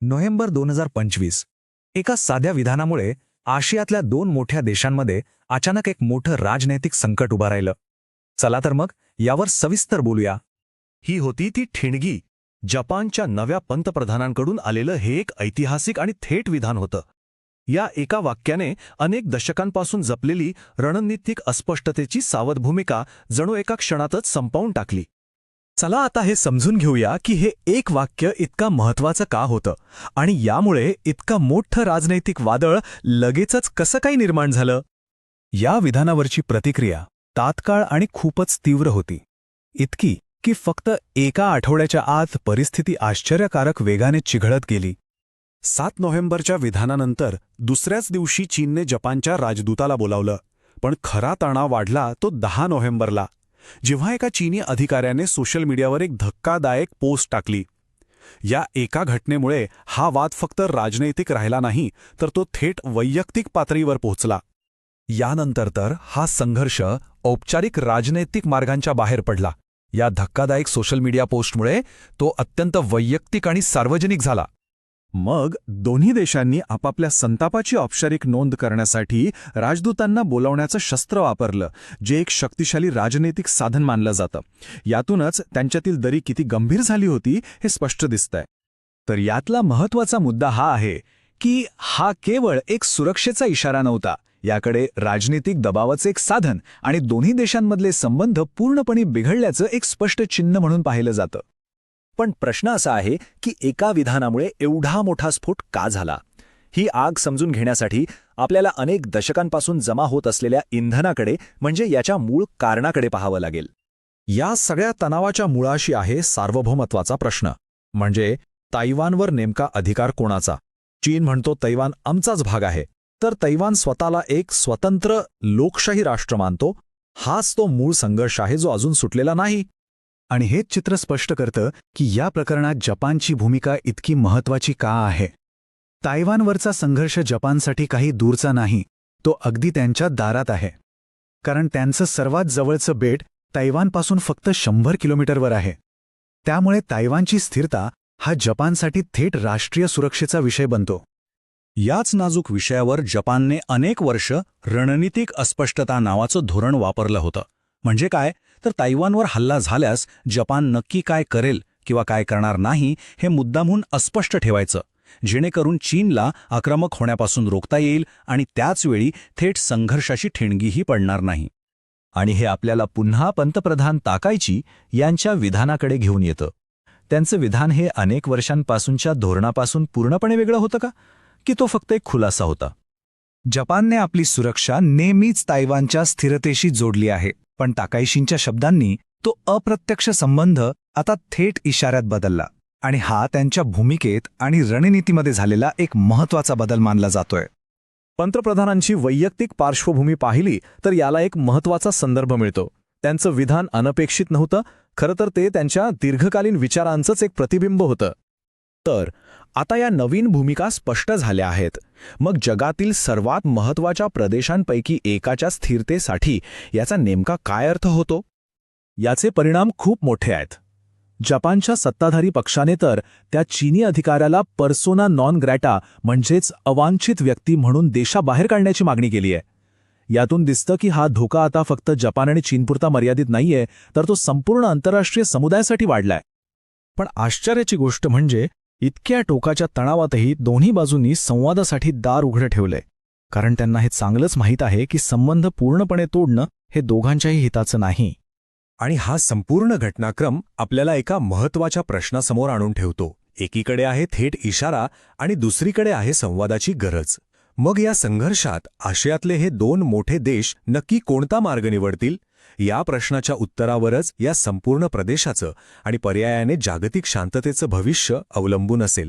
November दोन हजार पंचवीस. एका साध्या विधानामुळे आशियातल्या दोन मोठ्या देशांमध्ये अचानक एक मोठं राजनैतिक संकट उभं राहिलं. चला तर मग यावर सविस्तर बोलूया. ही होती ती ठिणगी जपानच्या नव्या पंतप्रधानांकडून आलेलं हे एक ऐतिहासिक आणि थेट विधान होतं. या एका वाक्याने अनेक दशकांपासून जपलेली रणनीतिक अस्पष्टतेची सावध भूमिका जणू एका क्षणातच संपवून टाकली. चला आता हे समजून घेऊया की हे एक वाक्य इतका महत्वाचं का होतं. आणि यामुळे इतकं मोठं राजनैतिक वादळ लगेचच कसं काही निर्माण झालं? या विधानावरची प्रतिक्रिया तात्काळ आणि खूपच तीव्र होती. इतकी की फक्त एका आठवड्याच्या आत परिस्थिती आश्चर्यकारक वेगाने चिघळत गेली. सात नोव्हेंबरच्या विधानानंतर दुसऱ्याच दिवशी चीनने जपानच्या राजदूताला बोलावलं पण खरा तणाव वाढला तो दहा नोव्हेंबरला. जेव्हा एका चीनी अधिकाऱ्याने सोशल मीडियावर एक धक्कादायक पोस्ट टाकली. या एका घटनेमुळे हा वाद फक्त राजनैतिक राहिला नाही तर तो थेट वैयक्तिक पातळीवर पोहोचला. यानंतर तर हा संघर्ष औपचारिक राजनैतिक मार्गांच्या बाहेर पडला. या धक्कादायक सोशल मीडिया पोस्टमुळे तो अत्यंत वैयक्तिक आणि सार्वजनिक झाला. मग दोन्ही देशांनी आपापल्या संतापाची औपचारिक नोंद करण्यासाठी राजदूतांना बोलावण्याचं शस्त्र वापरलं जे एक शक्तिशाली राजनैतिक साधन मानलं जातं. यातूनच त्यांच्यातील दरी किती गंभीर झाली होती हे स्पष्ट दिसतंय. तर यातला महत्त्वाचा मुद्दा हा आहे की हा केवळ एक सुरक्षेचा इशारा नव्हता. याकडे राजनीतिक दबावाचं एक साधन आणि दोन्ही देशांमधले संबंध पूर्णपणे बिघडल्याचं एक स्पष्ट चिन्ह म्हणून पाहिलं जातं. पण प्रश्न असा आहे की एका विधानामुळे एवढा मोठा स्फोट का झाला? ही आग समजून घेण्यासाठी आपल्याला अनेक दशकांपासून जमा होत असलेल्या इंधनाकडे म्हणजे याच्या मूळ कारणाकडे पाहावं लागेल. या सगळ्या तणावाच्या मुळाशी आहे सार्वभौमत्वाचा प्रश्न. म्हणजे तैवानवर नेमका अधिकार कोणाचा? चीन म्हणतो तैवान आमचाच भाग आहे. तर तैवान स्वतःला एक स्वतंत्र लोकशाही राष्ट्र मानतो. हाच तो मूळ संघर्ष आहे जो अजून सुटलेला नाही. आणि हेच चित्र स्पष्ट करतं की या प्रकरणात जपानची भूमिका इतकी महत्वाची का आहे? तायवानवरचा संघर्ष जपानसाठी काही दूरचा नाही तो अगदी त्यांच्या दारात आहे. कारण त्यांचं सर्वात जवळचं बेट तैवानपासून फक्त शंभर किलोमीटरवर आहे. त्यामुळे तायवानची स्थिरता हा जपानसाठी थेट राष्ट्रीय सुरक्षेचा विषय बनतो. याच नाजूक विषयावर जपानने अनेक वर्ष रणनीतिक अस्पष्टता नावाचं धोरण वापरलं होतं. म्हणजे काय? तर तैवानवर हल्ला झाल्यास जपान नक्की काय करेल किंवा काय करणार नाही हे मुद्दामहून अस्पष्ट ठेवायचं जेणेकरून चीनला आक्रमक होण्यापासून रोखता येईल आणि त्याचवेळी थेट संघर्षाची ठिणगीही पडणार नाही. आणि हे आपल्याला पुन्हा पंतप्रधान ताकायची यांच्या विधानाकडे घेऊन येतं. त्यांचं विधान हे अनेक वर्षांपासूनच्या धोरणापासून पूर्णपणे वेगळं होतं का? की तो फक्त एक खुलासा होता? जपानने आपली सुरक्षा नेहमीच तायवानच्या स्थिरतेशी जोडली आहे. पण ताकाईशींच्या शब्दांनी तो अप्रत्यक्ष संबंध आता थेट इशाऱ्यात बदलला आणि हा त्यांच्या भूमिकेत आणि रणनीतीमध्ये झालेला एक महत्त्वाचा बदल मानला जातोय. पंतप्रधानांची वैयक्तिक पार्श्वभूमी पाहिली तर याला एक महत्त्वाचा संदर्भ मिळतो. त्यांचं विधान अनपेक्षित नव्हतं खरं तर ते त्यांच्या दीर्घकालीन विचारांचंच एक प्रतिबिंब होतं. तर आता या नवीन भूमिका स्पष्ट झाल्या आहेत. मग जगातील सर्वात महत्त्वाच्या प्रदेशांपैकी एकाच्या स्थिरतेसाठी याचा नेमका काय अर्थ होतो? याचे परिणाम खूप मोठे आहेत. जपानच्या सत्ताधारी पक्षाने तर त्या चीनी अधिकाऱ्याला पर्सोना नॉन ग्रॅटा म्हणजेच अवांछित व्यक्ती म्हणून देशाबाहेर काढण्याची मागणी केली आहे. यातून दिसतं की हा धोका आता फक्त जपान आणि चीनपुरता मर्यादित नाहीये तर तो संपूर्ण आंतरराष्ट्रीय समुदायासाठी वाढलाय. पण आश्चर्याची गोष्ट म्हणजे इतक्या टोकाच्या तणावातही दोन्ही बाजूंनी संवादासाठी दार उघडं ठेवलंय. कारण त्यांना हे चांगलंच माहीत आहे की संबंध पूर्णपणे तोडणं हे दोघांच्याही हिताचं नाही. आणि हा संपूर्ण घटनाक्रम आपल्याला एका महत्त्वाच्या प्रश्नासमोर आणून ठेवतो. एकीकडे आहे थेट इशारा आणि दुसरीकडे आहे संवादाची गरज. मग या संघर्षात आशियातले हे दोन मोठे देश नक्की कोणता मार्ग निवडतील? या प्रश्नाच्या उत्तरावरच या संपूर्ण प्रदेशाचं आणि पर्यायाने जागतिक शांततेचं भविष्य अवलंबून असेल.